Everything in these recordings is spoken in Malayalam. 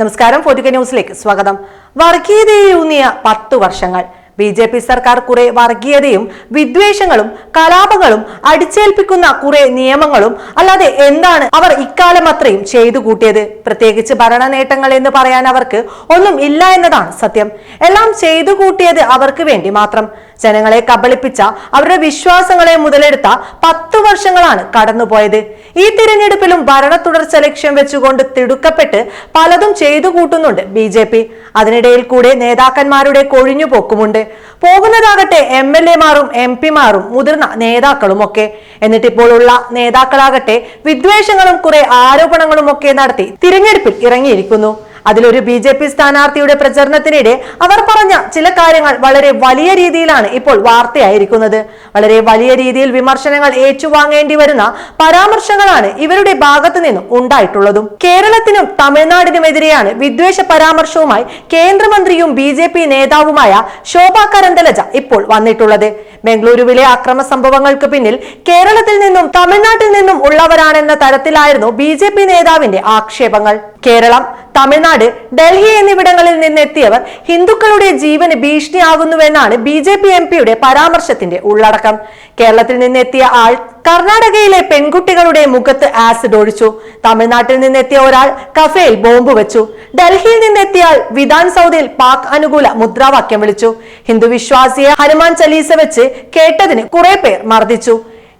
നമസ്കാരം ഫോർട്ടിക്ക ന്യൂസിലേക്ക് സ്വാഗതം. വർഗീയതയൂന്നിയ പത്തു വർഷങ്ങൾ. ബി ജെ പി സർക്കാർ കുറെ വർഗീയതയും വിദ്വേഷങ്ങളും കലാപങ്ങളും അടിച്ചേൽപ്പിക്കുന്ന കുറെ നിയമങ്ങളും അല്ലാതെ എന്താണ് അവർ ഇക്കാലം അത്രയും ചെയ്തു കൂട്ടിയത്? പ്രത്യേകിച്ച് ഭരണ നേട്ടങ്ങൾ എന്ന് പറയാൻ അവർക്ക് ഒന്നും ഇല്ല എന്നതാണ് സത്യം. എല്ലാം ചെയ്തു കൂട്ടിയത് അവർക്ക് വേണ്ടി മാത്രം. ജനങ്ങളെ കബളിപ്പിച്ച അവരുടെ വിശ്വാസങ്ങളെ മുതലെടുത്ത പത്തു വർഷങ്ങളാണ് കടന്നുപോയത്. ഈ തിരഞ്ഞെടുപ്പിലും ഭരണ തുടർച്ച ലക്ഷ്യം വെച്ചുകൊണ്ട് തിടുക്കപ്പെട്ട് പലതും ചെയ്തു കൂട്ടുന്നുണ്ട് ബി ജെ പി. അതിനിടയിൽ കൂടെ നേതാക്കന്മാരുടെ കൊഴിഞ്ഞുപോക്കുമുണ്ട്. പോകുന്നതാകട്ടെ എം എൽ എമാരും എം പിമാരും മുതിർന്ന നേതാക്കളും ഒക്കെ എന്നിട്ടിപ്പോൾ ഉള്ള നേതാക്കളാകട്ടെ വിദ്വേഷങ്ങളും കുറെ ആരോപണങ്ങളും ഒക്കെ നടത്തി തിരഞ്ഞെടുപ്പിൽ ഇറങ്ങിയിരിക്കുന്നു. അതിലൊരു ബി ജെ പി സ്ഥാനാർത്ഥിയുടെ പ്രചരണത്തിനിടെ അവർ പറഞ്ഞ ചില കാര്യങ്ങൾ വളരെ വലിയ രീതിയിലാണ് ഇപ്പോൾ വാർത്തയായിരിക്കുന്നത്. വളരെ വലിയ രീതിയിൽ വിമർശനങ്ങൾ ഏറ്റുവാങ്ങേണ്ടി വരുന്ന പരാമർശങ്ങളാണ് ഇവരുടെ ഭാഗത്തു നിന്നും ഉണ്ടായിട്ടുള്ളതും. കേരളത്തിനും തമിഴ്നാടിനുമെതിരെയാണ് വിദ്വേഷ പരാമർശവുമായി കേന്ദ്രമന്ത്രിയും ബി ജെ പി നേതാവുമായ ശോഭ കരന്തലജ ഇപ്പോൾ വന്നിട്ടുള്ളത്. ബംഗളൂരുവിലെ അക്രമ സംഭവങ്ങൾക്ക് പിന്നിൽ കേരളത്തിൽ നിന്നും തമിഴ്നാട്ടിൽ നിന്നും ഉള്ളവരാണെന്ന തരത്തിലായിരുന്നു ബി നേതാവിന്റെ ആക്ഷേപങ്ങൾ. കേരളം തമിഴ്നാട് ഡൽഹി എന്നിവിടങ്ങളിൽ നിന്നെത്തിയവർ ഹിന്ദുക്കളുടെ ജീവന് ഭീഷണിയാകുന്നുവെന്നാണ് ബി ജെ പി എം പിയുടെ പരാമർശത്തിന്റെ ഉള്ളടക്കം. കേരളത്തിൽ നിന്നെത്തിയ ആൾ കർണാടകയിലെ പെൺകുട്ടികളുടെ മുഖത്ത് ആസിഡ് ഒഴിച്ചു. തമിഴ്നാട്ടിൽ നിന്നെത്തിയ ഒരാൾ കഫേയിൽ ബോംബ് വെച്ചു. ഡൽഹിയിൽ നിന്നെത്തിയാൽ വിധാൻ സൗദിയിൽ പാക് അനുകൂല മുദ്രാവാക്യം വിളിച്ചു. ഹിന്ദു വിശ്വാസിയെ ഹനുമാൻ ചലീസ വെച്ച് കേട്ടതിന് കുറെ പേർ മർദ്ദിച്ചു.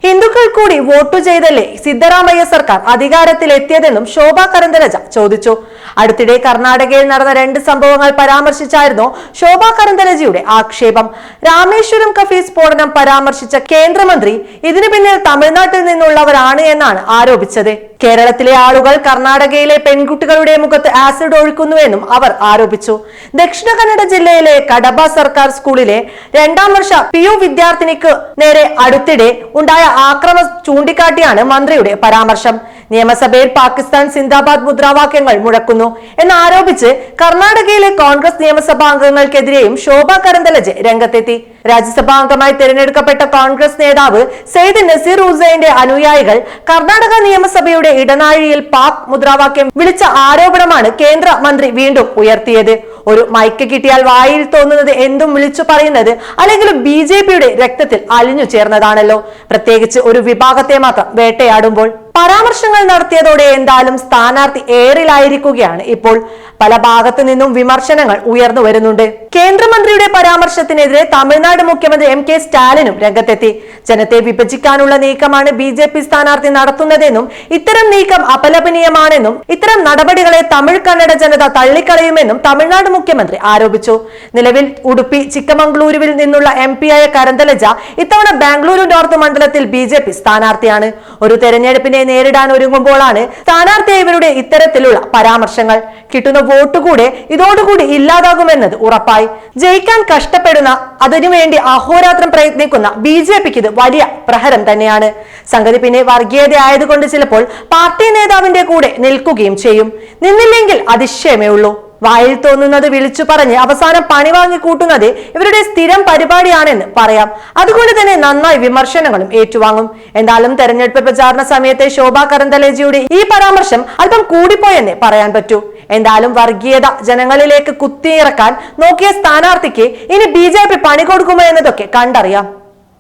ഹിന്ദുക്കൾ കൂടി വോട്ടു ചെയ്തല്ലേ സിദ്ധരാമയ്യ സർക്കാർ അധികാരത്തിൽ എത്തിയതെന്നും ശോഭ കരന്തലജ ചോദിച്ചു. അടുത്തിടെ കർണാടകയിൽ നടന്ന രണ്ട് സംഭവങ്ങൾ പരാമർശിച്ചായിരുന്നു ശോഭ കരന്തലജിയുടെ ആക്ഷേപം. രാമേശ്വരം കഫേ സ്ഫോടനം പരാമർശിച്ച കേന്ദ്രമന്ത്രി ഇതിനു പിന്നിൽ തമിഴ്നാട്ടിൽ നിന്നുള്ളവരാണ് എന്നാണ് ആരോപിച്ചത്. കേരളത്തിലെ ആളുകൾ കർണാടകയിലെ പെൺകുട്ടികളുടെ മുഖത്ത് ആസിഡ് ഒഴുക്കുന്നുവെന്നും അവർ ആരോപിച്ചു. ദക്ഷിണ കന്നഡ ജില്ലയിലെ കടബ സർക്കാർ സ്കൂളിലെ രണ്ടാം വർഷ പി യു വിദ്യാർത്ഥിനിക്ക് നേരെ അടുത്തിടെ ഉണ്ടായ ആക്രമം ചൂണ്ടിക്കാട്ടിയാണ് മന്ത്രിയുടെ പരാമർശം. നിയമസഭയിൽ പാകിസ്ഥാൻ സിന്ദാബാദ് മുദ്രാവാക്യങ്ങൾ മുഴക്കുന്നു എന്നാരോപിച്ച് കർണാടകയിലെ കോൺഗ്രസ് നിയമസഭാ അംഗങ്ങൾക്കെതിരെയും ശോഭ കരന്തലജ് രംഗത്തെത്തി. രാജ്യസഭാ അംഗമായി തിരഞ്ഞെടുക്കപ്പെട്ട കോൺഗ്രസ് നേതാവ് സെയ്ദ് നസീർ ഹുസൈന്റെ അനുയായികൾ കർണാടക നിയമസഭയുടെ ഇടനാഴിയിൽ പാക് മുദ്രാവാക്യം വിളിച്ച ആരോപണമാണ് കേന്ദ്ര മന്ത്രി വീണ്ടും ഉയർത്തിയത്. ഒരു മൈക്ക് കിട്ടിയാൽ വായിൽ തോന്നുന്നത് എന്തും വിളിച്ചു പറയുന്നത് അല്ലെങ്കിൽ ബി രക്തത്തിൽ അലിഞ്ഞു ചേർന്നതാണല്ലോ. പ്രത്യേകിച്ച് ഒരു വിഭാഗത്തെ മാത്രം വേട്ടയാടുമ്പോൾ. പരാമർശങ്ങൾ നടത്തിയതോടെ എന്തായാലും സ്ഥാനാർത്ഥി ഏറിലായിരിക്കുകയാണ്. ഇപ്പോൾ പല ഭാഗത്തു നിന്നും വിമർശനങ്ങൾ ഉയർന്നു വരുന്നുണ്ട്. കേന്ദ്രമന്ത്രിയുടെ പരാമർശത്തിനെതിരെ തമിഴ്നാട് മുഖ്യമന്ത്രി എം കെ സ്റ്റാലിനും രംഗത്തെത്തി. ജനത്തെ വിഭജിക്കാനുള്ള നീക്കമാണ് ബി ജെ പി സ്ഥാനാർത്ഥി നടത്തുന്നതെന്നും ഇത്തരം നീക്കം അപലപനീയമാണെന്നും ഇത്തരം നടപടികളെ തമിഴ് കന്നഡ ജനത തള്ളിക്കളയുമെന്നും തമിഴ്നാട് മുഖ്യമന്ത്രി ആരോപിച്ചു. നിലവിൽ ഉടുപ്പി ചിക്കമംഗളൂരുവിൽ നിന്നുള്ള എം ആയ കരന്തലജ ഇത്തവണ ബാംഗ്ലൂരു നോർത്ത് മണ്ഡലത്തിൽ ബി ജെ പി സ്ഥാനാർത്ഥിയാണ്. ഒരു തെരഞ്ഞെടുപ്പിനെ നേരിടാൻ ഒരുങ്ങുമ്പോഴാണ് സ്ഥാനാർത്ഥിയെ ഇവരുടെ ഇത്തരത്തിലുള്ള പരാമർശങ്ങൾ. കിട്ടുന്ന വോട്ട് കൂടെ ഇതോടുകൂടി ഇല്ലാതാകുമെന്നത് ഉറപ്പായി. ജയിക്കാൻ കഷ്ടപ്പെടുന്ന അതിനുവേണ്ടി അഹോരാത്രം പ്രയത്നിക്കുന്ന ബി ജെ പിക്ക് ഇത് വലിയ പ്രഹരം തന്നെയാണ്. സംഗതി പിന്നെ വർഗീയതയായതുകൊണ്ട് ചിലപ്പോൾ പാർട്ടി നേതാവിന്റെ കൂടെ നിൽക്കുകയും ചെയ്യും. നിന്നില്ലെങ്കിൽ അതിശയമേ ഉള്ളൂ. വായിൽ തോന്നുന്നത് വിളിച്ചു പറഞ്ഞ് അവസാനം പണി വാങ്ങി കൂട്ടുന്നത് ഇവരുടെ സ്ഥിരം പരിപാടിയാണെന്ന് പറയാം. അതുകൊണ്ട് തന്നെ നന്നായി വിമർശനങ്ങളും ഏറ്റുവാങ്ങും. എന്തായാലും തെരഞ്ഞെടുപ്പ് പ്രചാരണ സമയത്തെ ശോഭാ കരന്തലേജിയുടെ ഈ പരാമർശം അല്പം കൂടിപ്പോയെന്ന് പറയാൻ പറ്റൂ. എന്തായാലും വർഗീയത ജനങ്ങളിലേക്ക് കുത്തിയിറക്കാൻ നോക്കിയ സ്ഥാനാർത്ഥിക്ക് ഇനി ബി ജെ പി പണി കൊടുക്കുമോ എന്നതൊക്കെ കണ്ടറിയാം.